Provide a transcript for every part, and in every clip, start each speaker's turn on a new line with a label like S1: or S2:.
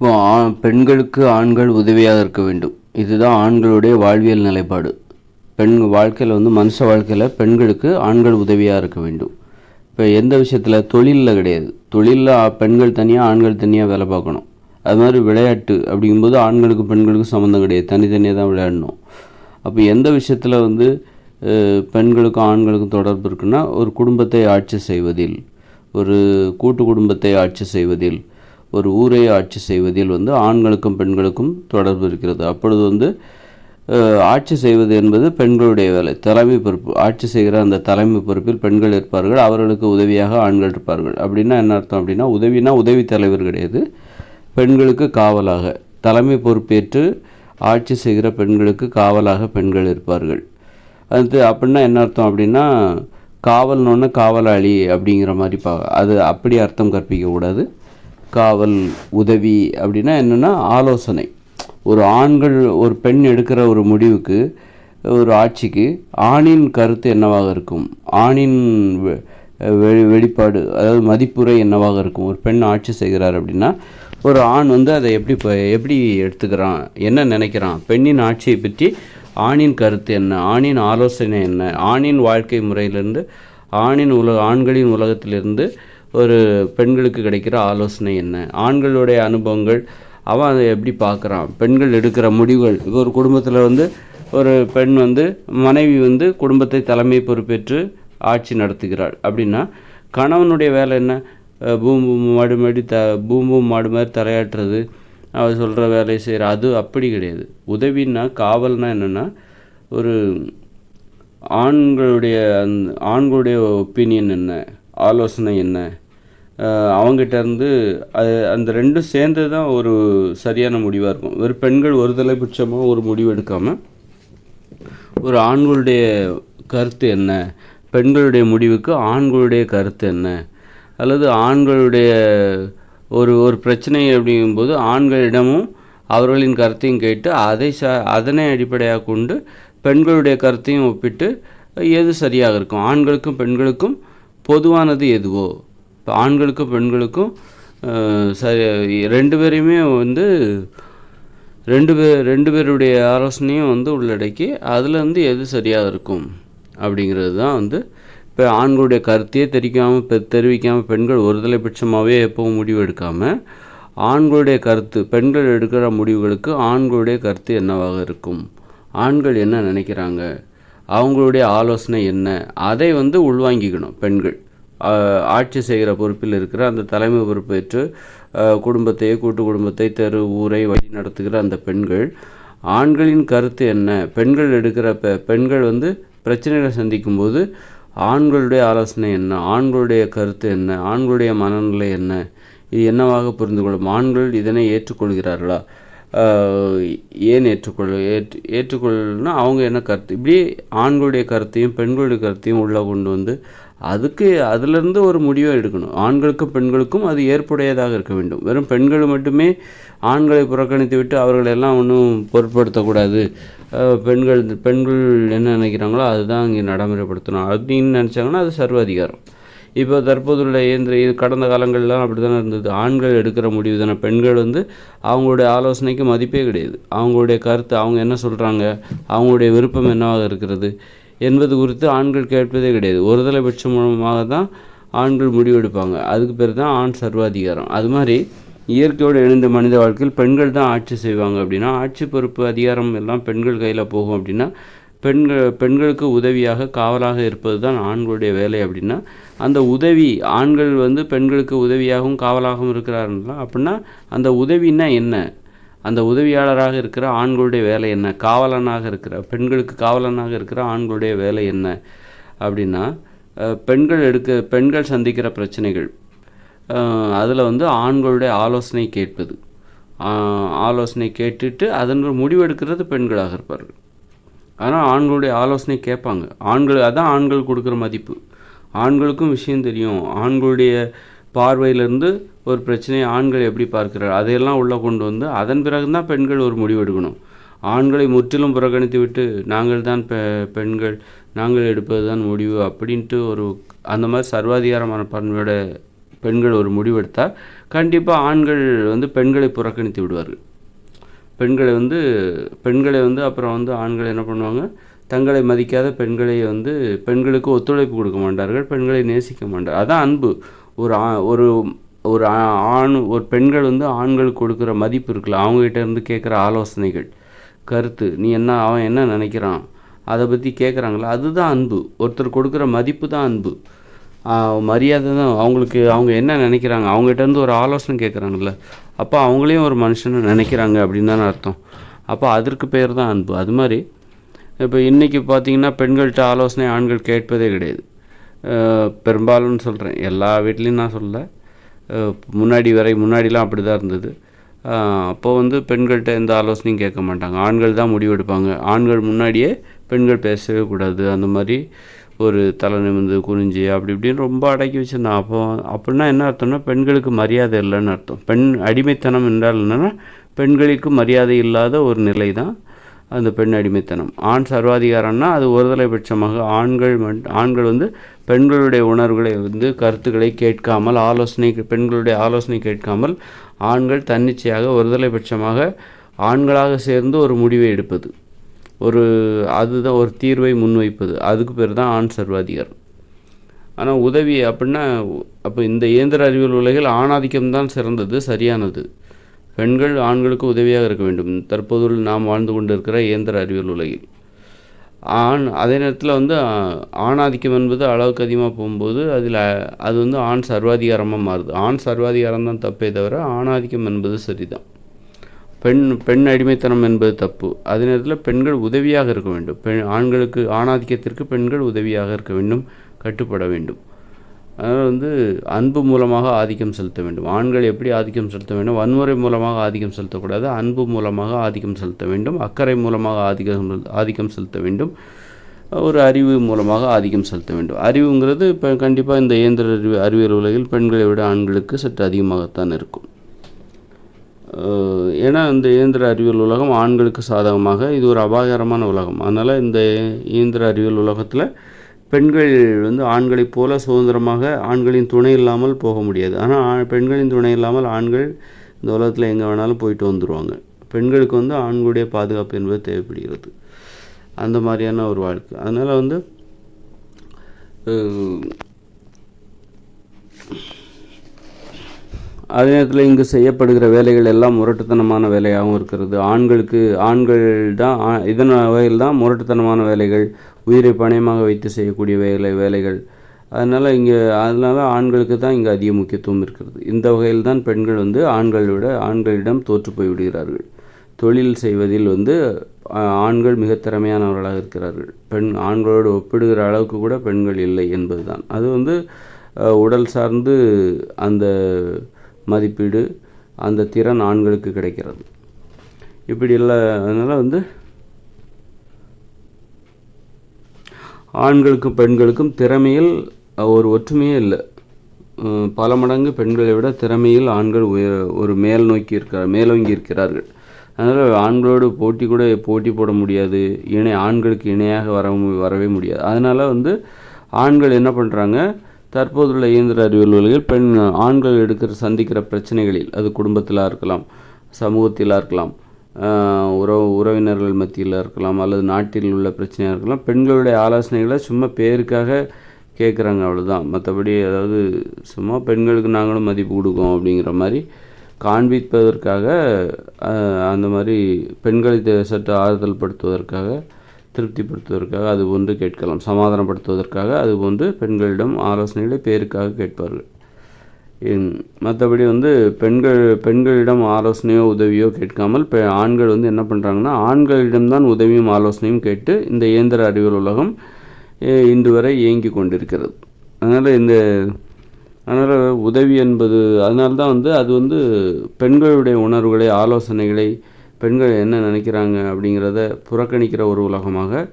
S1: இப்போ ஆ- பெண்களுக்கு ஆண்கள் உதவியாக இருக்க வேண்டும். இதுதான் ஆண்களுடைய வாழ்வியல் நிலைப்பாடு. பெண் வாழ்க்கையில் வந்து மனுஷ வாழ்க்கையில் பெண்களுக்கு ஆண்கள் உதவியாக இருக்க வேண்டும். இப்போ எந்த விஷயத்தில்? தொழிலில் கிடையாது. தொழிலில் பெண்கள் தனியாக ஆண்கள் தனியாக வேலை பார்க்கணும். அது மாதிரி விளையாட்டு அப்படிங்கும்போது ஆண்களுக்கும் பெண்களுக்கும் சம்மந்தம் கிடையாது. தனித்தனியாக தான் விளையாடணும். அப்போ எந்த விஷயத்தில் வந்து பெண்களுக்கும் ஆண்களுக்கும் தொடர்பு இருக்குன்னா ஒரு குடும்பத்தை ஆட்சி செய்வதில் ஒரு கூட்டு குடும்பத்தை ஆட்சி செய்வதில் ஒரு ஊரை ஆட்சி செய்வதில் வந்து ஆண்களுக்கும் பெண்களுக்கும் தொடர்பு இருக்கிறது. அப்பொழுது வந்து ஆட்சி செய்வது என்பது பெண்களுடைய வேலை. தலைமை பொறுப்பு ஆட்சி செய்கிற அந்த தலைமை பொறுப்பில் பெண்கள் இருப்பார்கள் அவர்களுக்கு உதவியாக ஆண்கள் இருப்பார்கள். அப்படின்னா என்ன அர்த்தம் அப்படின்னா உதவினா உதவி தலைவர் கிடையாது. பெண்களுக்கு காவலாக தலைமை பொறுப்பேற்று ஆட்சி செய்கிற பெண்களுக்கு காவலாக பெண்கள் இருப்பார்கள். அது அப்படின்னா என்ன அர்த்தம் அப்படின்னா காவல்னொன்று காவலாளி அப்படிங்கிற மாதிரி பா அது அப்படி அர்த்தம் கற்பிக்கக்கூடாது. காவல் உதவி அப்படின்னா என்னென்னா ஆலோசனை. ஒரு ஆண்கள் ஒரு பெண் எடுக்கிற ஒரு முடிவுக்கு ஒரு ஆட்சிக்கு ஆணின் கருத்து என்னவாக இருக்கும்? ஆணின் வெ- வெளிப்பாடு அதாவது மதிப்புரை என்னவாக இருக்கும்? ஒரு பெண் ஆட்சி செய்கிறார் அப்படின்னா ஒரு ஆண் வந்து அதை எப்படி ப- எப்படி எடுத்துக்கிறான்? என்ன நினைக்கிறான்? பெண்ணின் ஆட்சியை பற்றி ஆணின் கருத்து என்ன? ஆணின் ஆலோசனை என்ன? ஆணின் வாழ்க்கை முறையிலிருந்து ஆணின் உலக ஆண்களின் உலகத்திலிருந்து ஒரு பெண்களுக்கு கிடைக்கிற ஆலோசனை என்ன? ஆண்களுடைய அனுபவங்கள் அவன் அதை எப்படி பார்க்குறான்? பெண்கள் எடுக்கிற முடிவுகள். இப்போ ஒரு குடும்பத்தில் வந்து ஒரு பெண் வந்து மனைவி வந்து குடும்பத்தை தலைமை பொறுப்பேற்று ஆட்சி நடத்துகிறாள். அப்படின்னா கணவனுடைய வேலை என்ன? பூம் பூம் மாடு மாடி த பூம் பூம் மாடு மாதிரி தலையாட்டுறது. அவர் சொல்கிற வேலையை செய்கிற அது அப்படி கிடையாது. உதவின்னா காவல்னா என்னென்னா ஒரு ஆண்களுடைய அந்த ஆண்களுடைய ஒப்பீனியன் என்ன? ஆலோசனை என்ன? அஹ் அவங்ககிட்ட இருந்து அது அந்த ரெண்டும் சேர்ந்து தான் ஒரு சரியான முடிவாக இருக்கும். வெறும் பெண்கள் ஒரு தலைபட்சமாக ஒரு முடிவு எடுக்காமல் ஒரு ஆண்களுடைய கருத்து என்ன? பெண்களுடைய முடிவுக்கு ஆண்களுடைய கருத்து என்ன? அல்லது ஆண்களுடைய ஒரு ஒரு பிரச்சனை அப்படிங்கும்போது ஆண்களிடமும் அவர்களின் கருத்தையும் கேட்டு அதை ச அதனை அடிப்படையாக கொண்டு பெண்களுடைய கருத்தையும் ஒப்பிட்டு எது சரியாக இருக்கும்? ஆண்களுக்கும் பெண்களுக்கும் பொதுவானது எதுவோ? இப்போ ஆண்களுக்கும் பெண்களுக்கும் சரி ரெண்டு பேரையுமே வந்து ரெண்டு பேர் ரெண்டு பேருடைய ஆலோசனையும் வந்து உள்ளடக்கி அதில் வந்து எது சரியாக இருக்கும் அப்படிங்கிறது தான் வந்து இப்போ ஆண்களுடைய கருத்தையே தெரிவிக்காமல் பெ தெரிவிக்காமல் பெண்கள் ஒருதலை பட்சமாகவே எப்பவும் முடிவு எடுக்காமல் ஆண்களுடைய கருத்து பெண்கள் எடுக்கிற முடிவுகளுக்கு ஆண்களுடைய கருத்து என்னவாக இருக்கும்? ஆண்கள் என்ன நினைக்கிறாங்க? அவங்களுடைய ஆலோசனை என்ன? அதை வந்து உள்வாங்கிக்கணும் பெண்கள். ஆட்சி செய்கிற பொறுப்பில் இருக்கிற அந்த தலைமை பொறுப்பேற்று குடும்பத்தை கூட்டு குடும்பத்தை தெரு ஊரை வழி நடத்துகிற அந்த பெண்கள். ஆண்களின் கருத்து என்ன? பெண்கள் எடுக்கிற பெண்கள் வந்து பிரச்சனைகளை சந்திக்கும் போது ஆண்களுடைய ஆலோசனை என்ன? ஆண்களுடைய கருத்து என்ன? ஆண்களுடைய மனநிலை என்ன? இது என்னவாக புரிந்து கொள்ளும் ஆண்கள் இதனை ஏற்றுக்கொள்கிறார்களா? ஏன் ஏற்றுக்கொள்ள ஏற்று ஏற்றுக்கொள்ளனா அவங்க என்ன கருத்து? இப்படி ஆண்களுடைய கருத்தையும் பெண்களுடைய கருத்தையும் உள்ளே கொண்டு வந்து அதுக்கு அதிலிருந்து ஒரு முடிவை எடுக்கணும். ஆண்களுக்கும் பெண்களுக்கும் அது ஏற்புடையதாக இருக்க வேண்டும். வெறும் பெண்கள் மட்டுமே ஆண்களை புறக்கணித்து விட்டு அவர்களை எல்லாம் ஒன்றும் பொருட்படுத்தக்கூடாது பெண்கள் பெண்கள் என்ன நினைக்கிறாங்களோ அதுதான் இங்கே நடைமுறைப்படுத்தணும் அப்படின்னு நினச்சாங்கன்னா அது சர்வாதிகாரம். இப்போ தற்போதுள்ள இயந்திர இது கடந்த காலங்கள்லாம் அப்படி தானே இருந்தது. ஆண்கள் எடுக்கிற முடிவு தானே பெண்கள் வந்து அவங்களுடைய ஆலோசனைக்கு மதிப்பே கிடையாது. அவங்களுடைய கருத்து அவங்க என்ன சொல்கிறாங்க அவங்களுடைய விருப்பம் என்னவாக இருக்கிறது என்பது குறித்து ஆண்கள் கேட்பதே கிடையாது. ஒரு தலைபட்சம் மூலமாக தான் ஆண்கள் முடிவெடுப்பாங்க அதுக்கு பேர் தான் ஆண் சர்வாதிகாரம். அது மாதிரி இயற்கையோடு இணைந்த மனித வாழ்க்கையில் பெண்கள் தான் ஆட்சி செய்வாங்க அப்படின்னா ஆட்சி பொறுப்பு அதிகாரம் எல்லாம் பெண்கள் கையில் போகும் அப்படின்னா பெண்கள் பெண்களுக்கு உதவியாக காவலாக இருப்பது தான் ஆண்களுடைய வேலை அப்படின்னா அந்த உதவி ஆண்கள் வந்து பெண்களுக்கு உதவியாகவும் காவலாகவும் இருக்கிறாருங்களா அப்படின்னா அந்த உதவின்னா என்ன? அந்த உதவியாளராக இருக்கிற ஆண்களுடைய வேலை என்ன? காவலனாக இருக்கிற பெண்களுக்கு காவலனாக இருக்கிற ஆண்களுடைய வேலை என்ன? அப்படின்னா பெண்கள் எடுக்க பெண்கள் சந்திக்கிற பிரச்சனைகள். அதில் வந்து ஆண்களுடைய ஆலோசனை கேட்பது. ஆலோசனை கேட்டுட்டு அதன் முடிவெடுக்கிறது பெண்களாக இருப்பார்கள். ஆனால் ஆண்களுடைய ஆலோசனை கேட்பாங்க. ஆண்கள் அதான் ஆண்கள் கொடுக்குற மதிப்பு. ஆண்களுக்கும் விஷயம் தெரியும். ஆண்களுடைய பார்வையிலேருந்து ஒரு பிரச்சனையை ஆண்கள் எப்படி பார்க்கிறார்? அதையெல்லாம் உள்ளே கொண்டு வந்து அதன் பிறகு தான் பெண்கள் ஒரு முடிவு எடுக்கணும். ஆண்களை முற்றிலும் புறக்கணித்து விட்டு நாங்கள் தான் பெ பெண்கள் நாங்கள் எடுப்பது தான் முடிவு அப்படின்ட்டு ஒரு அந்த மாதிரி சர்வாதிகார பன்மையோட பெண்கள் ஒரு முடிவெடுத்தால் கண்டிப்பாக ஆண்கள் வந்து பெண்களை புறக்கணித்து விடுவார்கள். பெண்களை வந்து பெண்களை வந்து அப்புறம் வந்து ஆண்கள் என்ன பண்ணுவாங்க? தங்களை மதிக்காத பெண்களை வந்து பெண்களுக்கு ஒத்துழைப்பு கொடுக்க மாட்டார்கள் பெண்களை நேசிக்க மாட்டார். அதான் அன்பு. ஒரு ஆ- ஒரு ஒரு ஆண் ஒரு பெண்கள் வந்து ஆண்களுக்கு கொடுக்குற மதிப்பு இருக்குல்ல அவங்ககிட்ட இருந்து கேட்குற ஆலோசனைகள் கருத்து நீ என்ன அவன் என்ன நினைக்கிறான் அதை பற்றி கேட்குறாங்களா? அதுதான் அன்பு. ஒருத்தர் கொடுக்குற மதிப்பு தான் அன்பு. மரியாதை தான். அவங்களுக்கு அவங்க என்ன நினைக்கிறாங்க? அவங்ககிட்ட இருந்து ஒரு ஆலோசனை கேட்குறாங்கல்ல. அப்போ அவங்களையும் ஒரு மனுஷனை நினைக்கிறாங்க அப்படின்னு தானே அர்த்தம். அப்போ அதற்கு பேர் தான் அன்பு. அது மாதிரி இப்போ இன்றைக்கி பார்த்தீங்கன்னா பெண்கள்கிட்ட ஆலோசனை ஆண்கள் கேட்பதே கிடையாது. அஹ் பெரும்பாலும் சொல்கிறேன் எல்லா வீட்லேயும் நான் சொல்ல முன்னாடி வரை முன்னாடிலாம் அப்படி தான் இருந்தது அப்போ வந்து பெண்கள்கிட்ட எந்த ஆலோசனையும் கேட்க மாட்டாங்க. ஆண்கள் தான் முடிவெடுப்பாங்க. ஆண்கள் முன்னாடியே பெண்கள் பேசவே கூடாது. அந்த மாதிரி ஒரு தலை நிமிர்ந்து குனிஞ்சு அப்படி இப்படின்னு ரொம்ப அடக்கி வச்சிருந்தான் அப்போ அப்படின்னா என்ன அர்த்தம்னா பெண்களுக்கு மரியாதை இல்லைன்னு அர்த்தம். பெண் அடிமைத்தனம் என்றால் என்னென்னா பெண்களுக்கு மரியாதை இல்லாத ஒரு நிலை தான் அந்த பெண் அடிமைத்தனம். ஆண் சர்வாதிகாரம்னா அது ஒருதலைபட்சமாக ஆண்கள் ஆண்கள் வந்து பெண்களுடைய உணர்வுகளை வந்து கருத்துக்களை கேட்காமல் ஆலோசனை பெண்களுடைய ஆலோசனை கேட்காமல் ஆண்கள் தன்னிச்சையாக ஒருதலைபட்சமாக ஆண்களாக சேர்ந்து ஒரு முடிவை எடுப்பது. ஒரு அதுதான் ஒரு தீர்வை முன்வைப்பது. அதுக்கு பேர் தான் ஆண் சர்வாதிகாரம். ஆனால் உதவி அப்படின்னா அப்போ இந்த இயந்திர அறிவியல் உலகில் ஆணாதிக்கம் தான் சிறந்தது சரியானது. பெண்கள் ஆண்களுக்கு உதவியாக இருக்க வேண்டும். தற்போது நாம் வாழ்ந்து கொண்டிருக்கிற இயந்திர அறிவியல் உலகில். ஆண் அதே நேரத்தில் வந்து ஆணாதிக்கம் என்பது அளவுக்கு அதிகமாக போகும்போது அதில் அது வந்து ஆண் சர்வாதிகாரமாக மாறுது. ஆண் சர்வாதிகாரம் தான் தப்பே தவிர ஆணாதிக்கம் என்பது சரிதான். பெண் பெண் அடிமைத்தனம் என்பது தப்பு. அதே நேரத்தில் பெண்கள் உதவியாக இருக்க வேண்டும். பெண் ஆண்களுக்கு ஆணாதிக்கத்திற்கு பெண்கள் உதவியாக இருக்க வேண்டும் கட்டுப்பட வேண்டும். அதனால் வந்து அன்பு மூலமாக ஆதிக்கம் செலுத்த வேண்டும். ஆண்கள் எப்படி ஆதிக்கம் செலுத்த வேண்டும்? வன்முறை மூலமாக ஆதிக்கம் செலுத்தக்கூடாது. அன்பு மூலமாக ஆதிக்கம் செலுத்த வேண்டும். அக்கறை மூலமாக ஆதிக்கம் ஆதிக்கம் செலுத்த வேண்டும். ஒரு அறிவு மூலமாக ஆதிக்கம் செலுத்த வேண்டும். அறிவுங்கிறது இப்போ கண்டிப்பாக இந்த இயந்திர அறிவு அறிவியல் உலகில் பெண்களை விட ஆண்களுக்கு சற்று அதிகமாகத்தான் இருக்கும். ஏன்னா இந்த இயந்திர அறிவியல் உலகம் ஆண்களுக்கு சாதகமாக இது ஒரு அபாயகரமான உலகம். அதனால் இந்த இயந்திர அறிவியல் உலகத்தில் பெண்கள் வந்து ஆண்களைப் போல சுதந்திரமாக ஆண்களின் துணை இல்லாமல் போக முடியாது. ஆனால் பெண்களின் துணை இல்லாமல் ஆண்கள் இந்த உலகத்தில் எங்கே வேணாலும் போயிட்டு வந்துடுவாங்க பெண்களுக்கு வந்து ஆண்களுடைய பாதுகாப்பு என்பது தேவைப்படுகிறது. அந்த மாதிரியான ஒரு வாழ்க்கை. அதனால் வந்து அதே நேரத்தில் இங்கு செய்யப்படுகிற வேலைகள் எல்லாம் முரட்டுத்தனமான வேலையாகவும் இருக்கிறது. ஆண்களுக்கு ஆண்கள் தான் ஆ- இதன் வகையில் தான் முரட்டுத்தனமான வேலைகள் உயிரை பணயமாக வைத்து செய்யக்கூடிய வேலை வேலைகள். அதனால் இங்கே அதனால் ஆண்களுக்கு தான் இங்கே அதிக முக்கியத்துவம் இருக்கிறது. இந்த வகையில் தான் பெண்கள் வந்து ஆண்களை விட ஆண்களிடம் தோற்றுப்போய் விடுகிறார்கள். தொழில் செய்வதில் வந்து ஆண்கள் மிக திறமையானவர்களாக இருக்கிறார்கள். பெண் ஆண்களோடு ஒப்பிடுகிற அளவுக்கு கூட பெண்கள் இல்லை என்பதுதான். அது வந்து உடல் சார்ந்து அந்த மதிப்பீடு அந்த திறன் ஆண்களுக்கு கிடைக்கிறது. இப்படி இல்லை அதனால் வந்து ஆண்களுக்கும் பெண்களுக்கும் திறமையில் ஒரு ஒற்றுமையே இல்லை. பல மடங்கு பெண்களை விட திறமையில் ஆண்கள் உயர் ஒரு மேல் நோக்கி இருக்கிறார் மேலோங்கி இருக்கிறார்கள். அதனால் ஆண்களோடு போட்டி கூட போட்டி போட முடியாது. இணை ஆண்களுக்கு இணையாக வர வரவே முடியாது. அதனால் வந்து ஆண்கள் என்ன பண்ணுறாங்க தற்போதுள்ள இயந்திர அறிவியல் பெண் ஆண்கள் எடுக்கிற சந்திக்கிற பிரச்சனைகளில் அது குடும்பத்தில் இருக்கலாம் சமூகத்திலாக இருக்கலாம் உறவு உறவினர்கள் மத்தியில் இருக்கலாம் அல்லது நாட்டில் உள்ள பிரச்சனையாக இருக்கலாம் பெண்களுடைய ஆலோசனைகளை சும்மா பேருக்காக கேட்குறாங்க அவ்வளோதான் மற்றபடி அதாவது சும்மா பெண்களுக்கு நாங்களும் மதிப்பு கொடுக்கோம் அப்படிங்கிற மாதிரி காண்பிப்பதற்காக அந்த மாதிரி பெண்களை சற்று ஆறுதல் படுத்துவதற்காக திருப்திப்படுத்துவதற்காக அது ஒன்று கேட்கலாம். சமாதானப்படுத்துவதற்காக அது ஒன்று பெண்களிடம் ஆலோசனைகளை பேருக்காக கேட்பார்கள். மற்றபடி வந்து பெண்கள் பெண்களிடம் ஆலோசனையோ உதவியோ கேட்காமல் பெ ஆண்கள் வந்து என்ன பண்ணுறாங்கன்னா ஆண்களிடம்தான் உதவியும் ஆலோசனையும் கேட்டு இந்த இயந்திர அறிவியல் உலகம் இன்று வரை இயங்கி கொண்டிருக்கிறது. அதனால் இந்த அதனால் உதவி என்பது அதனால்தான் வந்து அது வந்து பெண்களுடைய உணர்வுகளை ஆலோசனைகளை பெண்கள் என்ன நினைக்கிறாங்க அப்படிங்கிறத புறக்கணிக்கிற ஒரு உலகமாக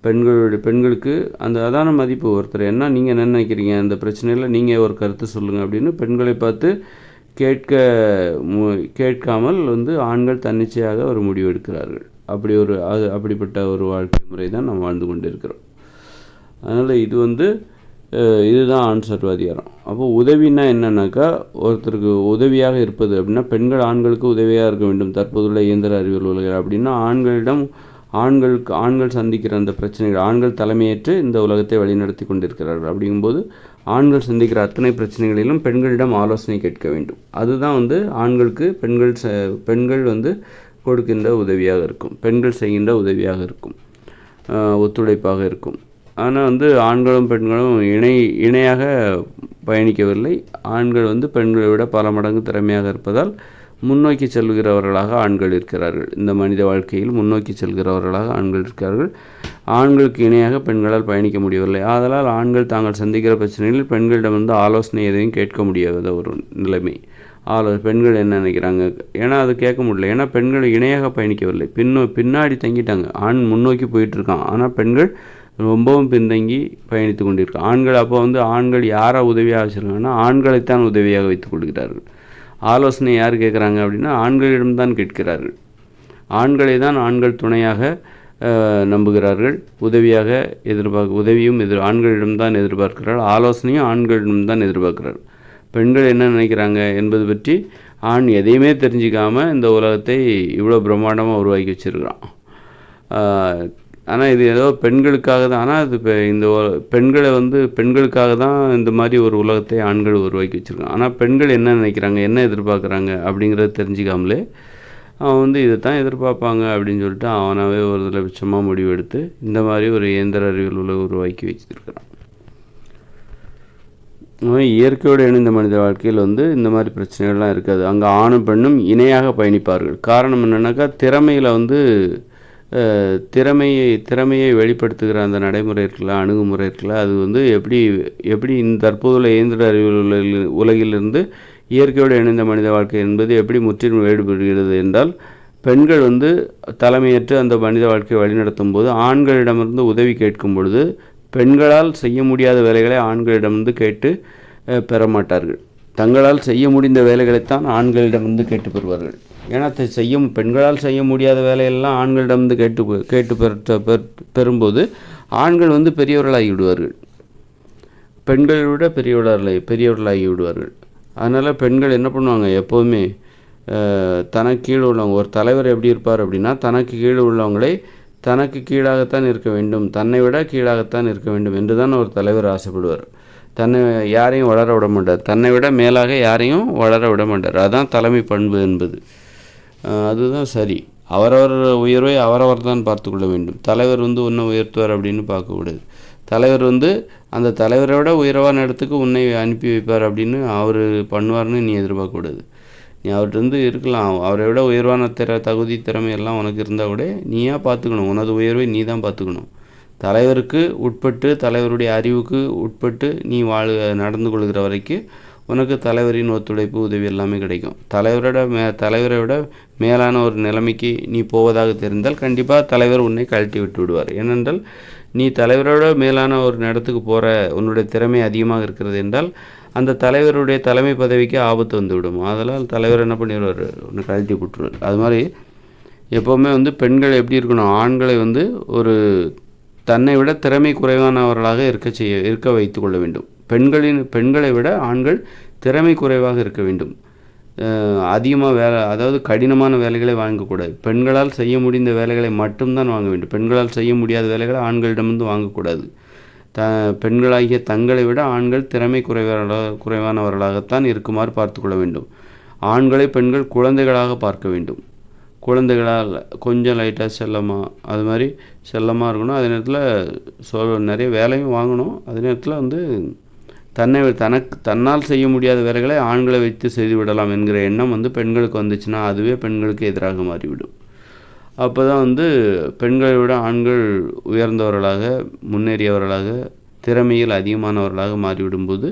S1: பெண்களுடைய பெண்களுக்கு அந்த அதான மதிப்பு ஒருத்தர். என்ன நீங்கள் என்ன நினைக்கிறீங்க? அந்த பிரச்சனையில் நீங்கள் ஒரு கருத்து சொல்லுங்கள் அப்படின்னு பெண்களை பார்த்து கேட்க மு- கேட்காமல் வந்து ஆண்கள் தன்னிச்சையாக ஒரு முடிவு எடுக்கிறார்கள். அப்படி ஒரு அது அப்படிப்பட்ட ஒரு வாழ்க்கை முறை தான் நாம் வாழ்ந்து கொண்டிருக்கிறோம். அதனால் இது வந்து இதுதான் ஆன்சர் அதிகாரம் அப்போ உதவின்னா என்னன்னாக்கா ஒருத்தருக்கு உதவியாக இருப்பது அப்படின்னா பெண்கள் ஆண்களுக்கு உதவியாக இருக்க வேண்டும். தற்போதுள்ள இயந்திர அறிவியல் உலகில் அப்படின்னா ஆண்களிடம் ஆண்களுக்கு ஆண்கள் சந்திக்கிற அந்த பிரச்சனைகள் ஆண்கள் தலைமையேற்று இந்த உலகத்தை வழிநடத்தி கொண்டிருக்கிறார்கள். அப்படிங்கும்போது ஆண்கள் சந்திக்கிற அத்தனை பிரச்சனைகளிலும் பெண்களிடம் ஆலோசனை கேட்க வேண்டும். அதுதான் வந்து ஆண்களுக்கு பெண்கள் ச பெண்கள் வந்து கொடுக்கின்ற உதவியாக இருக்கும். பெண்கள் செய்கின்ற உதவியாக இருக்கும். ஒத்துழைப்பாக இருக்கும். ஆனால் வந்து ஆண்களும் பெண்களும் இணை இணையாக பயணிக்கவில்லை. ஆண்கள் வந்து பெண்களை விட பல மடங்கு திறமையாக இருப்பதால் முன்னோக்கி செல்கிறவர்களாக ஆண்கள் இருக்கிறார்கள். இந்த மனித வாழ்க்கையில் முன்னோக்கி செல்கிறவர்களாக ஆண்கள் இருக்கிறார்கள். ஆண்களுக்கு இணையாக பெண்களால் பயணிக்க முடியவில்லை. ஆதலால் ஆண்கள் தாங்கள் சந்திக்கிற பிரச்சனைகளில் பெண்களிடம் வந்து ஆலோசனை எதையும் கேட்க முடியாத ஒரு நிலைமை. ஆலோ பெண்கள் என்ன நினைக்கிறாங்க? ஏன்னா அது கேட்க முடியல. ஏன்னா பெண்கள் இணையாக பயணிக்கவில்லை. பின்னோ பின்னாடி தங்கிட்டாங்க. ஆண் முன்னோக்கி போயிட்டுருக்கான். ஆனால் பெண்கள் ரொம்பவும் பின்தங்கி பயணித்து கொண்டிருக்கு ஆண்கள் அப்போ வந்து ஆண்கள் யாரை உதவியாக வச்சுருக்காங்கன்னா ஆண்களைத்தான் உதவியாக வைத்துக் கொள்கிறார்கள். ஆலோசனை யார் கேட்குறாங்க அப்படின்னா ஆண்களிடம்தான் கேட்கிறார்கள். ஆண்களை தான் ஆண்கள் துணையாக நம்புகிறார்கள். உதவியாக எதிர்பார்க்க உதவியும் எதிர் ஆண்களிடம்தான் எதிர்பார்க்கிறார்கள். ஆலோசனையும் ஆண்களிடம்தான் எதிர்பார்க்கிறார்கள். பெண்கள் என்ன நினைக்கிறாங்க என்பது பற்றி ஆண் எதையுமே தெரிஞ்சிக்காமல் இந்த உலகத்தை இவ்வளோ பிரம்மாண்டமாக உருவாக்கி வச்சிருக்கிறான். ஆனால் இது ஏதோ பெண்களுக்காக தான். ஆனால் இது இப்போ இந்த பெண்களை வந்து பெண்களுக்காக தான் இந்த மாதிரி ஒரு உலகத்தை ஆண்கள் உருவாக்கி வச்சுருக்காங்க. ஆனால் பெண்கள் என்ன நினைக்கிறாங்க? என்ன எதிர்பார்க்குறாங்க? அப்படிங்கிறத தெரிஞ்சிக்காமலே அவன் வந்து இதை தான் எதிர்பார்ப்பாங்க அப்படின்னு சொல்லிட்டு அவனாகவே ஒரு இதில் விஷமாக முடிவெடுத்து இந்த மாதிரி ஒரு இயந்திர அறிவியல் உலக உருவாக்கி வச்சிருக்கிறான். ஆனா, இயற்கையோடு இணைந்த மனித வாழ்க்கையில் வந்து இந்த மாதிரி பிரச்சனைகள்லாம் இருக்காது. அங்கே ஆணும் பெண்ணும் இணையாக பயணிப்பார்கள். காரணம் என்னென்னாக்கா திறமையில் வந்து திறமையை திறமையை வெளிப்படுத்துகிற அந்த நடைமுறை இருக்குல்ல அணுகுமுறை இருக்குல்ல அது வந்து எப்படி எப்படி இந்த தற்போதுள்ள இயந்திர அறிவியல் உலகில் உலகிலிருந்து இயற்கையோடு இணைந்த மனித வாழ்க்கை என்பது எப்படி முற்றிலும் வேறுபடுகிறது என்றால் பெண்கள் வந்து தலைமையேற்று அந்த மனித வாழ்க்கையை வழிநடத்தும் போது ஆண்களிடமிருந்து உதவி கேட்கும் பொழுது பெண்களால் செய்ய முடியாத வேலைகளை ஆண்களிடமிருந்து கேட்டு பெற மாட்டார்கள். தங்களால் செய்ய முடிந்த வேலைகளைத்தான் ஆண்களிடமிருந்து கேட்டு பெறுவார்கள். ஏன்னா த- செய்ய பெண்களால் செய்ய முடியாத வேலையெல்லாம் ஆண்களிடமிருந்து கேட்டு கேட்டு பெற்ற பெற்- பெறும்போது ஆண்கள் வந்து பெரியவர்களாகி விடுவார்கள். பெண்களை விட பெரியவர்களாகி பெரியவர்களாகி விடுவார்கள். அதனால் பெண்கள் என்ன பண்ணுவாங்க? எப்போதுமே தனக்கு கீழே உள்ளவங்க ஒரு தலைவர் எப்படி இருப்பார் அப்படின்னா தனக்கு கீழே உள்ளவங்களை தனக்கு கீழாகத்தான் இருக்க வேண்டும் தன்னை விட கீழாகத்தான் இருக்க வேண்டும் என்று தான் ஒரு தலைவர் ஆசைப்படுவார். தன்னை யாரையும் வளர விட மாட்டார். தன்னை விட மேலாக யாரையும் வளர விட மாட்டார். அதுதான் தலைமை பண்பு என்பது. அதுதான் சரி. அவரவர் உயர்வை அவரவர் தான் பார்த்து கொள்ள வேண்டும். தலைவர் வந்து உன்னை உயர்த்துவார் அப்படின்னு பார்க்கக்கூடாது தலைவர் வந்து அந்த தலைவரை விட உயர்வான இடத்துக்கு உன்னை அனுப்பி வைப்பார் அப்படின்னு அவர் பண்ணுவார்னு நீ எதிர்பார்க்கக்கூடாது நீ அவர்கிட்ட இருந்து இருக்கலாம். அவரை விட உயர்வான திற தகுதி திறமை எல்லாம் உனக்கு இருந்தால் கூட நீயா பார்த்துக்கணும். உனது உயர்வை நீ தான் பார்த்துக்கணும். தலைவருக்கு உட்பட்டு தலைவருடைய அறிவுக்கு உட்பட்டு நீ வாழ் நடந்து கொள்கிற வரைக்கும் உனக்கு தலைவரின் ஒத்துழைப்பு உதவி எல்லாமே கிடைக்கும். தலைவரோட மே தலைவரை விட மேலான ஒரு நிலைமைக்கு நீ போவதாக தெரிந்தால் கண்டிப்பாக தலைவர் உன்னை கழட்டி விட்டு விடுவார். ஏனென்றால் நீ தலைவரோட மேலான ஒரு இடத்துக்கு போகிற உன்னுடைய திறமை அதிகமாக இருக்கிறது என்றால் அந்த தலைவருடைய தலைமை பதவிக்கு ஆபத்து வந்துவிடும் அதனால் தலைவர் என்ன பண்ணிடுவார்? உன்னை கழட்டி விட்டுருவார். அது மாதிரி எப்போவுமே வந்து பெண்கள் எப்படி இருக்கணும்? ஆண்களை வந்து ஒரு தன்னை விட திறமை குறைவானவர்களாக இருக்க செய்ய இருக்க வைத்து கொள்ள வேண்டும். பெண்களின் பெண்களை விட ஆண்கள் திறமை குறைவாக இருக்க வேண்டும். அதிகமாக வேலை அதாவது கடினமான வேலைகளை வாங்கக்கூடாது. பெண்களால் செய்ய முடிந்த வேலைகளை மட்டும்தான் வாங்க வேண்டும். பெண்களால் செய்ய முடியாத வேலைகளை ஆண்களிடமிருந்து வாங்கக்கூடாது. த பெண்களாகிய தங்களை விட ஆண்கள் திறமை குறைவான குறைவானவர்களாகத்தான் இருக்குமாறு பார்த்து கொள்ள வேண்டும். ஆண்களை பெண்கள் குழந்தைகளாக பார்க்க வேண்டும். குழந்தைகளால் கொஞ்சம் லைட்டாக செல்லமாக அது மாதிரி செல்லமாக இருக்கணும். அதே நேரத்தில் சோ நிறைய வேலையும் வாங்கணும். அதே நேரத்தில் வந்து தன்னை தனக்கு தன்னால் செய்ய முடியாத வேலைகளை ஆண்களை வைத்து செய்து விடலாம் என்கிற எண்ணம் வந்து பெண்களுக்கு வந்துச்சுன்னா அதுவே பெண்களுக்கு எதிராக மாறிவிடும். அப்போ தான் வந்து பெண்களை விட ஆண்கள் உயர்ந்தவர்களாக முன்னேறியவர்களாக திறமையில் அதிகமானவர்களாக மாறிவிடும்போது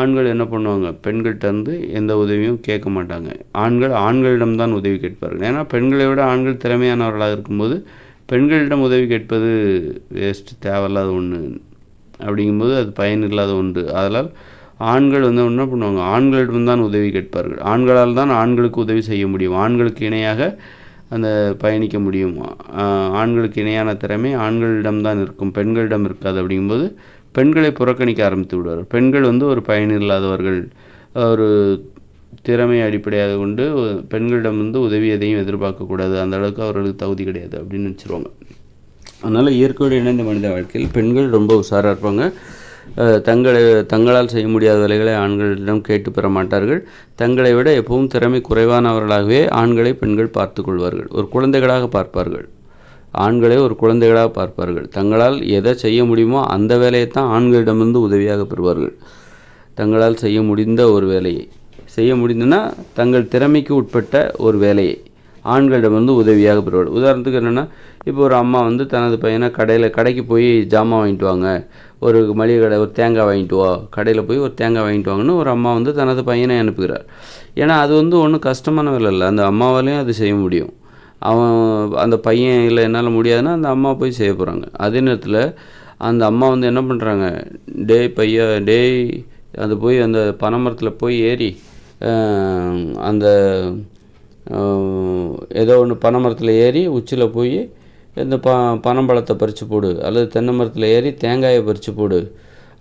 S1: ஆண்கள் என்ன பண்ணுவாங்க? பெண்கள்கிட்ட இருந்து எந்த உதவியும் கேட்க மாட்டாங்க. ஆண்கள் ஆண்களிடம்தான் உதவி கேட்பார்கள். ஏன்னா பெண்களை விட ஆண்கள் திறமையானவர்களாக இருக்கும்போது பெண்களிடம் உதவி கேட்பது வேஸ்ட் தேவையில்லாத ஒன்று அப்படிங்கும்போது அது பயன் இல்லாத ஒன்று. அதனால் ஆண்கள் வந்து என்ன பண்ணுவாங்க? ஆண்களிடம் தான் உதவி கேட்பார்கள். ஆண்களால் தான் ஆண்களுக்கு உதவி செய்ய முடியும். ஆண்களுக்கு இணையாக அந்த பயணிக்க முடியும். ஆண்களுக்கு இணையான திறமை ஆண்களிடம் தான் இருக்கும். பெண்களிடம் இருக்காது அப்படிங்கும்போது பெண்களை புறக்கணிக்க ஆரம்பித்து விடுவார்கள். பெண்கள் வந்து ஒரு பயன் இல்லாதவர்கள். ஒரு திறமை அடிப்படையாக கொண்டு பெண்களிடம் வந்து உதவி எதையும் எதிர்பார்க்கக்கூடாது. அந்த அளவுக்கு அவர்களுக்கு தகுதி கிடையாது அப்படின்னு நினச்சிருவாங்க. அதனால் இயற்கையோடு இணைந்த மனித வாழ்க்கையில் பெண்கள் ரொம்ப உஷாராக இருப்பாங்க. தங்களை தங்களால் செய்ய முடியாத வேலைகளை ஆண்களிடம் கேட்டு பெற மாட்டார்கள். தங்களை விட எப்பவும் திறமை குறைவானவர்களாகவே ஆண்களை பெண்கள் பார்த்து கொள்வார்கள். ஒரு குழந்தைகளாக பார்ப்பார்கள். ஆண்களை ஒரு குழந்தைகளாக பார்ப்பார்கள். தங்களால் எதை செய்ய முடியுமோ அந்த வேலையை தான் ஆண்களிடமிருந்து உதவியாக பெறுவார்கள். தங்களால் செய்ய முடிந்த ஒரு வேலையை. செய்ய முடிந்ததுன்னா தங்கள் திறமைக்கு உட்பட்ட ஒரு வேலையை. ஆண்களிடம் வந்து உதவியாக பெறுவார். உதாரணத்துக்கு என்னென்னா இப்போ ஒரு அம்மா வந்து தனது பையனை கடையில் கடைக்கு போய் ஜாமான் வாங்கிட்டு வாங்க. ஒரு மளிகை கடை ஒரு தேங்காய் வாங்கிட்டு வா. கடையில் போய் ஒரு தேங்காய் வாங்கிட்டு வாங்கன்னு ஒரு அம்மா வந்து தனது பையனை அனுப்புகிறார். ஏன்னா அது வந்து ஒன்றும் கஷ்டமான வேலை இல்லை. அந்த அம்மாவாலையும் அது செய்ய முடியும். அவன் அந்த பையன் இல்லை என்னால் முடியாதுன்னா அந்த அம்மா போய் செய்ய போகிறாங்க அதே நேரத்தில் அந்த அம்மா வந்து என்ன பண்ணுறாங்க டேய் பையா டேய் அது போய் அந்த பனைமரத்தில் போய் ஏறி அந்த ஏதோ ஒன்று பனை மரத்தில் ஏறி உச்சியில் போய் இந்த ப பனம்பழத்தை பறித்து போடு அல்லது தென்னை மரத்தில் ஏறி தேங்காயை பறித்து போடு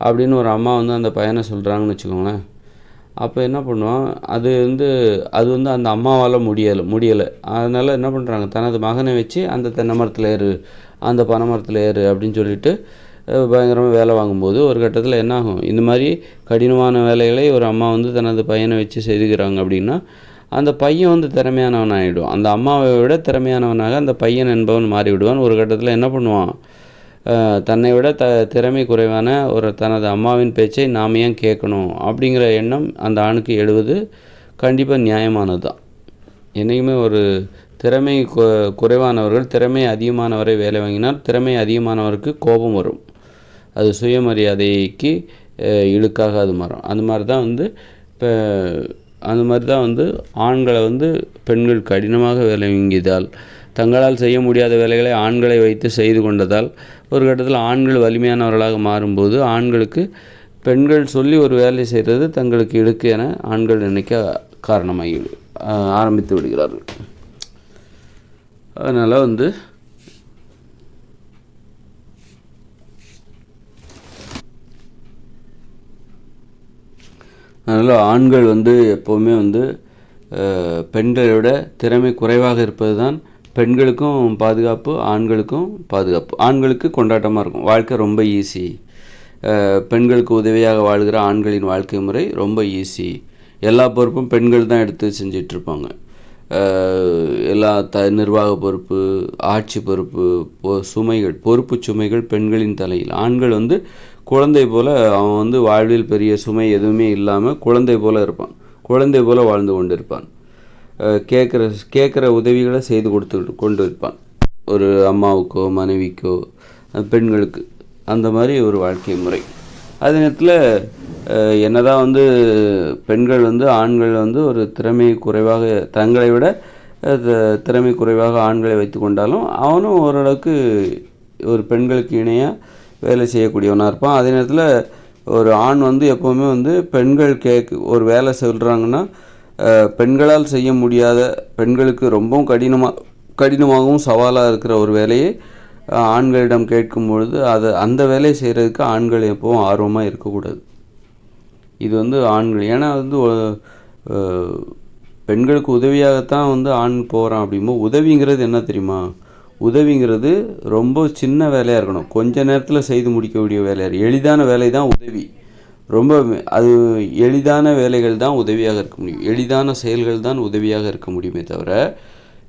S1: அப்படின்னு ஒரு அம்மா வந்து அந்த பையனை சொல்கிறாங்கன்னு வச்சுக்கோங்களேன். அப்போ என்ன பண்ணுவான்? அது வந்து அது வந்து அந்த அம்மாவால் முடியலை முடியலை. அதனால் என்ன பண்ணுறாங்க தனது மகனை வச்சு அந்த தென்னை மரத்தில் ஏறு அந்த பனை மரத்தில் ஏறு அப்படின்னு சொல்லிட்டு பயங்கரமாக வேலை வாங்கும்போது ஒரு கட்டத்தில் என்னாகும் இந்த மாதிரி கடினமான வேலைகளை ஒரு அம்மா வந்து தனது பையனை வச்சு செய்துக்கிறாங்க அப்படின்னா அந்த பையன் வந்து திறமையானவன் ஆகிடும் அந்த அம்மாவை விட திறமையானவனாக அந்த பையன் என்பவன் மாறிவிடுவான். ஒரு கட்டத்தில் என்ன பண்ணுவான்? தன்னை விட த திறமை குறைவான ஒரு தனது அம்மாவின் பேச்சை நாம் ஏன் கேட்கணும்? அப்படிங்கிற எண்ணம் அந்த ஆணுக்கு எழுவது கண்டிப்பாக நியாயமானது தான். என்றைக்குமே ஒரு திறமை கு குறைவானவர்கள் திறமை அதிகமானவரை வேலை வாங்கினால் திறமை அதிகமானவருக்கு கோபம் வரும். அது சுயமரியாதைக்கு இழுக்காக அது மாறும். அந்த மாதிரி தான் வந்து இப்போ அந்த மாதிரி தான் வந்து ஆண்களை வந்து பெண்கள் கடினமாக வேலை வாங்கியதால் தங்களால் செய்ய முடியாத வேலைகளை ஆண்களை வைத்து செய்து கொண்டதால் ஒரு கட்டத்தில் ஆண்கள் வலிமையானவர்களாக மாறும்போது ஆண்களுக்கு பெண்கள் சொல்லி ஒரு வேலை செய்கிறது தங்களுக்கு இழுக்கு என ஆண்கள் நினைக்க காரணமாகி ஆரம்பித்து விடுகிறார்கள். அதனால் வந்து அதனால் ஆண்கள் வந்து எப்போவுமே வந்து பெண்களோட திறமை குறைவாக இருப்பது தான் பெண்களுக்கும் பாதுகாப்பு ஆண்களுக்கும் பாதுகாப்பு. ஆண்களுக்கு கொண்டாட்டமாக இருக்கும். வாழ்க்கை ரொம்ப ஈஸி பெண்களுக்கு உதவியாக வாழ்கிற ஆண்களின் வாழ்க்கை முறை ரொம்ப ஈஸி எல்லா பொறுப்பும் பெண்கள் தான் எடுத்து செஞ்சிட்ருப்பாங்க. எல்லா த நிர்வாக பொறுப்பு ஆட்சி பொறுப்பு பொ- சுமைகள் பொறுப்பு சுமைகள் பெண்களின் தலையில். ஆண்கள் வந்து குழந்தை போல அவன் வந்து வாழ்வில் பெரிய சுமை எதுவுமே இல்லாமல் குழந்தை போல இருப்பான். குழந்தை போல வாழ்ந்து கொண்டு இருப்பான் கேட்குற கேட்குற உதவிகளை செய்து கொடுத்து கொண்டு இருப்பான் ஒரு அம்மாவுக்கோ மனைவிக்கோ பெண்களுக்கு. அந்த மாதிரி ஒரு வாழ்க்கை முறை. அதே நேரத்தில் என்னதான் வந்து பெண்கள் வந்து ஆண்கள் வந்து ஒரு திறமை குறைவாக தங்களை விட த- திறமை குறைவாக ஆண்களை வைத்து கொண்டாலும் அவனும் ஓரளவுக்கு ஒரு பெண்களுக்கு இணையாக வேலை செய்யக்கூடியவனாக இருப்பான். அதே நேரத்தில் ஒரு ஆண் வந்து எப்போவுமே வந்து பெண்கள் கேக் ஒரு வேலை சொல்கிறாங்கன்னா பெண்களால் செய்ய முடியாத பெண்களுக்கு ரொம்பவும் கடினமாக கடினமாகவும் சவாலாக இருக்கிற ஒரு வேலையை ஆண்களிடம் கேட்கும் பொழுது அதை அந்த வேலையை செய்கிறதுக்கு ஆண்கள் எப்பவும் ஆர்வமாக இருக்கக்கூடாது. இது வந்து ஆண்கள் ஏன்னா வந்து பெண்களுக்கு உதவியாகத்தான் வந்து ஆண் போகிறான் அப்படிங்கும்போது உதவிங்கிறது என்ன தெரியுமா? உதவிங்கிறது ரொம்ப சின்ன வேலையாக இருக்கணும். கொஞ்ச நேரத்தில் செய்து முடிக்கக்கூடிய வேலையாக எளிதான வேலை தான் உதவி. ரொம்ப அது எளிதான வேலைகள் தான் உதவியாக இருக்க முடியும். எளிதான செயல்கள் தான் உதவியாக இருக்க முடியுமே தவிர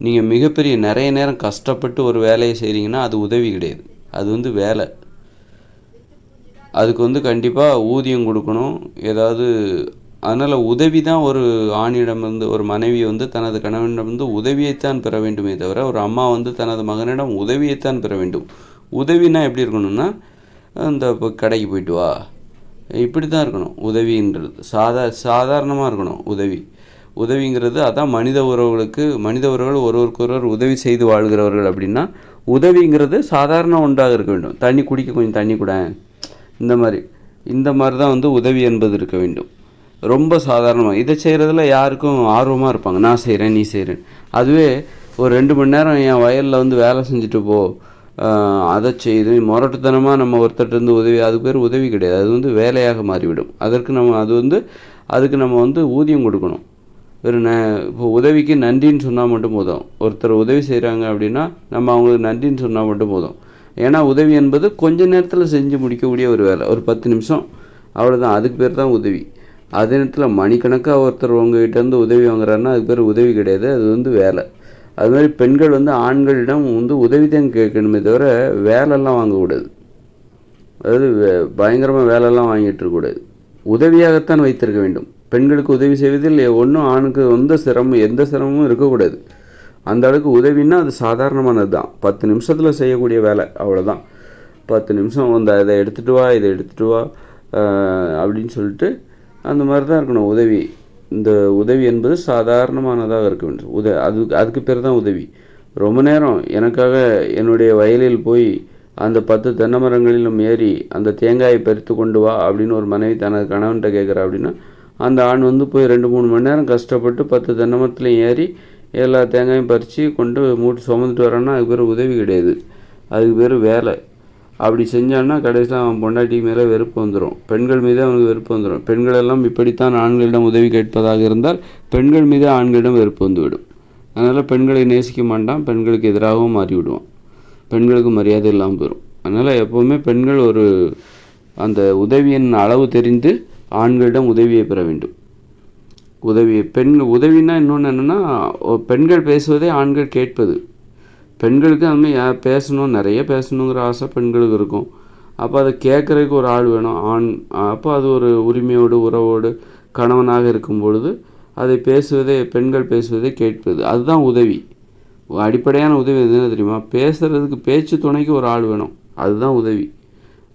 S1: நீங்கள் மிகப்பெரிய நிறைய நேரம் கஷ்டப்பட்டு ஒரு வேலையை செய்கிறீங்கன்னா அது உதவி கிடையாது. அது வந்து வேலை. அதுக்கு வந்து கண்டிப்பாக ஊதியம் கொடுக்கணும். ஏதாவது அதனால் உதவி தான் ஒரு ஆணிடமிருந்து ஒரு மனைவி வந்து தனது கணவனிடமிருந்து உதவியைத்தான் பெற வேண்டுமே தவிர ஒரு அம்மா வந்து தனது மகனிடம் உதவியைத்தான் பெற வேண்டும். உதவினா எப்படி இருக்கணும்னா இந்த இப்போ கடைக்கு போயிட்டு வா. இப்படி தான் இருக்கணும். உதவின்றது. சாதா சாதாரணமாக இருக்கணும் உதவி. உதவிங்கிறது அதான் மனித உறவுகளுக்கு மனித உறவுகள் ஒருவருக்கொருவர் உதவி செய்து வாழ்கிறவர்கள் அப்படின்னா உதவிங்கிறது சாதாரண ஒன்றாக இருக்க வேண்டும். தண்ணி குடிக்க கொஞ்சம் தண்ணி கூட. இந்த மாதிரி. இந்த மாதிரி தான் வந்து உதவி என்பது இருக்க வேண்டும். ரொம்ப சாதாரணமாக இதை செய்கிறதுல யாருக்கும் ஆர்வமாக இருப்பாங்க. நான் செய்கிறேன் நீ செய்கிறேன் அதுவே ஒரு ரெண்டு மணி நேரம் என் வயலில் வந்து வேலை செஞ்சுட்டு போ. அதை செய்து முரட்டுத்தனமாக நம்ம ஒருத்தர்ட்ட இருந்து உதவி அதுக்கு பேர் உதவி கிடையாது. அது வந்து வேலையாக மாறிவிடும். அதற்கு நம்ம அது வந்து அதுக்கு நம்ம வந்து ஊதியம் கொடுக்கணும். ஒரு ந இப்போ உதவிக்கு நன்றின்னு சொன்னால் மட்டும் போதும். ஒருத்தர் உதவி செய்கிறாங்க அப்படின்னா நம்ம அவங்களுக்கு நன்றின்னு சொன்னால் மட்டும் போதும். ஏன்னா உதவி என்பது கொஞ்ச நேரத்தில் செஞ்சு முடிக்கக்கூடிய ஒரு வேலை. ஒரு பத்து நிமிஷம். அவ்வளோதான் அதுக்கு பேர் தான் உதவி. அதே நேரத்தில் மணிக்கணக்காக ஒருத்தர் உங்ககிட்டேருந்து உதவி வாங்குறாருன்னா அதுக்கு பேர் உதவி கிடையாது அது வந்து வேலை. அது மாதிரி பெண்கள் வந்து ஆண்களிடம் வந்து உதவி தான் கேட்கணுமே தவிர வேலைலாம் வாங்கக்கூடாது. அதாவது வே- பயங்கரமாக வேலைலாம் வாங்கிட்டு இருக்கக்கூடாது உதவியாகத்தான் வைத்திருக்க வேண்டும். பெண்களுக்கு உதவி செய்வதில் ஒன்றும் ஆணுக்கு எந்த சிரமம் எந்த சிரமமும் இருக்கக்கூடாது. அந்த அளவுக்கு உதவின்னா அது சாதாரணமானது தான். பத்து நிமிஷத்தில் செய்யக்கூடிய வேலை அவ்வளோதான் பத்து நிமிஷம் அந்த இதை எடுத்துகிட்டு வா இதை எடுத்துகிட்டு வா அப்படின்னு சொல்லிட்டு அந்த மாதிரி தான் இருக்கணும். உதவி. இந்த உதவி என்பது சாதாரணமானதாக இருக்க வேண்டும். உத அதுக்கு அதுக்கு பேர் தான் உதவி. ரொம்ப நேரம் எனக்காக என்னுடைய வயலில் போய் அந்த பத்து தென்னை மரங்களிலும் ஏறி அந்த தேங்காயை பறித்து கொண்டு வா அப்படின்னு ஒரு மனைவி தனது கணவன்கிட்ட கேட்குறா அப்படின்னா அந்த ஆண் வந்து போய் ரெண்டு மூணு மணி நேரம் கஷ்டப்பட்டு பத்து தென்னை மரத்துலையும் ஏறி எல்லா தேங்காயும் பறித்து கொண்டு மூட்டு சுமந்துட்டு வரேன்னா அதுக்கு பேர் உதவி கிடையாது. அதுக்கு பேர் வேலை. அப்படி செஞ்சான்னா கடைசியில் அவன் பொண்டாட்டி மேலே வெறுப்பு வந்துடும் பெண்கள் மீது அவனுக்கு வெறுப்பு வந்துடும் பெண்களெல்லாம் இப்படித்தான் ஆண்களிடம் உதவி கேட்பதாக இருந்தால் பெண்கள் மீது ஆண்களிடம் வெறுப்பு வந்துவிடும். அதனால் பெண்களை நேசிக்க மாட்டான் பெண்களுக்கு எதிராகவும் மாறிவிடுவான். பெண்களுக்கு மரியாதை இல்லாமல் போயிடும் அதனால் எப்போவுமே பெண்கள் ஒரு அந்த உதவியின் அளவு தெரிந்து ஆண்களிடம் உதவியை பெற வேண்டும். உதவி பெண் உதவினா இன்னொன்று என்னென்னா பெண்கள் பேசுவதை ஆண்கள் கேட்பது. பெண்களுக்கு அந்த மாதிரி யா- பேசணும் நிறைய பேசணுங்கிற ஆசை பெண்களுக்கு இருக்கும். அப்போ அதை கேட்குறதுக்கு ஒரு ஆள் வேணும். ஆண் அப்போ அது ஒரு உரிமையோடு உறவோடு கணவனாக இருக்கும் பொழுது அதை பேசுவதே பெண்கள் பேசுவதை கேட்பது. அதுதான் உதவி. அடிப்படையான உதவி எதுன்னு தெரியுமா? பேசுகிறதுக்கு பேச்சு துணைக்கு ஒரு ஆள் வேணும். அதுதான் உதவி.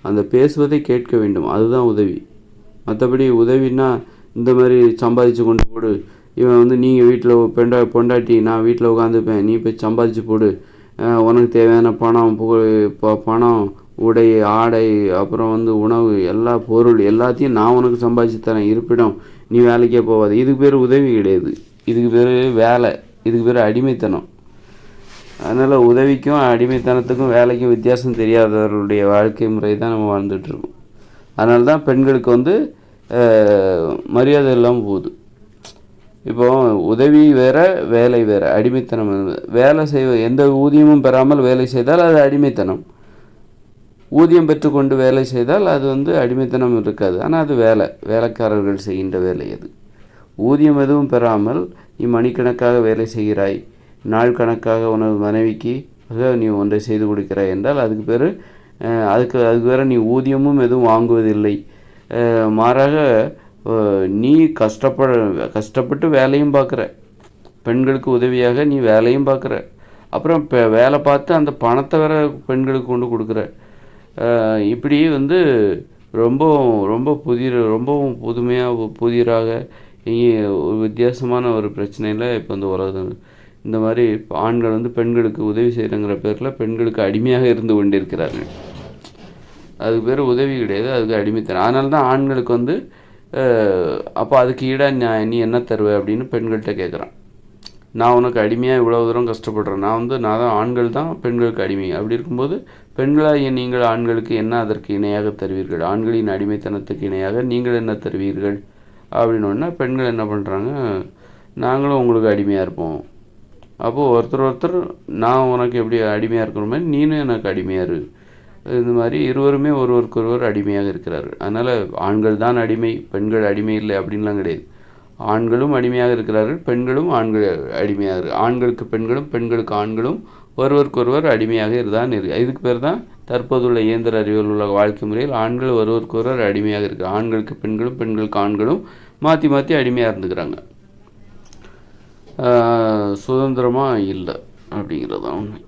S1: அந்த பேசுவதை கேட்க வேண்டும். அதுதான் உதவி. மற்றபடி உதவின்னா இந்த மாதிரி சம்பாதிச்சு கொண்டு போடு. இவன் வந்து நீங்கள் வீட்டில் பெண்டா பொண்டாட்டி நான் வீட்டில் உட்காந்துப்பேன் நீ போய் சம்பாதிச்சு போடு. உனக்கு தேவையான பணம் புகழ் ப- பணம் உடை ஆடை அப்புறம் வந்து உணவு எல்லா பொருள் எல்லாத்தையும் நான் உனக்கு சம்பாதிச்சு தரேன். இருப்பிடம் நீ வேலைக்கே போவாது இதுக்கு பேர் உதவி கிடையாது. இதுக்கு பேர் வேலை. இதுக்கு பேர் அடிமைத்தனம். அதனால் உதவிக்கும் அடிமைத்தனத்துக்கும் வேலைக்கும் வித்தியாசம் தெரியாதவர்களுடைய வாழ்க்கை முறை தான் நம்ம வாழ்ந்துட்டுருக்கோம் அதனால தான் பெண்களுக்கு வந்து மரியாதை இல்லாமல் போகுது. இப்போ உதவி வேற வேலை வேற அடிமைத்தனம். வேலை செய்வ எந்த ஊதியமும் பெறாமல் வேலை செய்தால் அது அடிமைத்தனம். ஊதியம் பெற்றுக்கொண்டு வேலை செய்தால் அது வந்து அடிமைத்தனம் இருக்காது. ஆனால் அது வேலை. வேலைக்காரர்கள் செய்கின்ற வேலை அது. ஊதியம் எதுவும் பெறாமல் நீ மணிக்கணக்காக வேலை செய்கிறாய். நாள் கணக்காக உனது மனைவிக்கு நீ ஒன்றை செய்து கொடுக்கிறாய். என்றால் அதுக்கு பேர் அதுக்கு அதுக்கு வேறு நீ ஊதியமும் எதுவும் வாங்குவதில்லை. மாறாக நீ கஷ்டப்பட கஷ்டப்பட்டு வேலையும் பார்க்குற. பெண்களுக்கு உதவியாக நீ வேலையும் பார்க்குற. அப்புறம் இப்போ வேலை பார்த்து அந்த பணத்தை வேற பெண்களுக்கு கொண்டு கொடுக்குற. இப்படி வந்து ரொம்ப ரொம்ப புதிய ரொம்பவும் புதுமையாக புதிராக ஒரு வித்தியாசமான ஒரு பிரச்சனையில் இப்போ இந்த உலகம் இந்த மாதிரி ஆண்கள் வந்து பெண்களுக்கு உதவி செய்கிறங்கிற பேரில் பெண்களுக்கு அடிமையாக இருந்து கொண்டிருக்கிறார்கள். அதுக்கு பேர் உதவி கிடையாது அதுக்கு அடிமைத்தனம். அதனால தான் ஆண்களுக்கு வந்து அப்போ அதுக்கு ஈடாக நீ என்ன தருவ அப்படின்னு பெண்கள்கிட்ட கேட்குறான் நான் உனக்கு அடிமையாக இவ்வளோ தூரம் கஷ்டப்படுறேன். நான் வந்து நான் தான் ஆண்கள் தான் பெண்களுக்கு அடிமை. அப்படி இருக்கும்போது பெண்களாகிய நீங்கள் ஆண்களுக்கு என்ன அதற்கு இணையாக தருவீர்கள்? ஆண்களின் அடிமைத்தனத்துக்கு இணையாக நீங்கள் என்ன தருவீர்கள்? அப்படின்னோடனே பெண்கள் என்ன பண்ணுறாங்க நாங்களும் உங்களுக்கு அடிமையாக இருப்போம். அப்போது ஒருத்தர் ஒருத்தர் நான் உனக்கு எப்படி அடிமையாக இருக்கிற மாதிரி நீனும் எனக்கு அடிமையாக இரு. இந்த மாதிரி இருவருமே ஒருவருக்கொருவர் அடிமையாக இருக்கிறார்கள். அதனால் ஆண்கள் தான் அடிமை பெண்கள் அடிமை இல்லை அப்படின்லாம் கிடையாது. ஆண்களும் அடிமையாக இருக்கிறார்கள் பெண்களும் ஆண்கள் அடிமையாக ஆண்களுக்கு பெண்களும் பெண்களுக்கு ஆண்களும் ஒருவருக்கொருவர் அடிமையாக தான் இருக்கு இதுக்கு பேர் தான் தற்போதுள்ள இயந்திர அறிவியல் உள்ள வாழ்க்கை முறையில் ஆண்கள் ஒருவருக்கொருவர் அடிமையாக இருக்கு ஆண்களுக்கு பெண்களும் பெண்களுக்கு ஆண்களும் மாற்றி மாற்றி அடிமையாக இருந்துக்கிறாங்க. சுதந்திரமாக இல்லை அப்படிங்கிறது தான் உண்மை.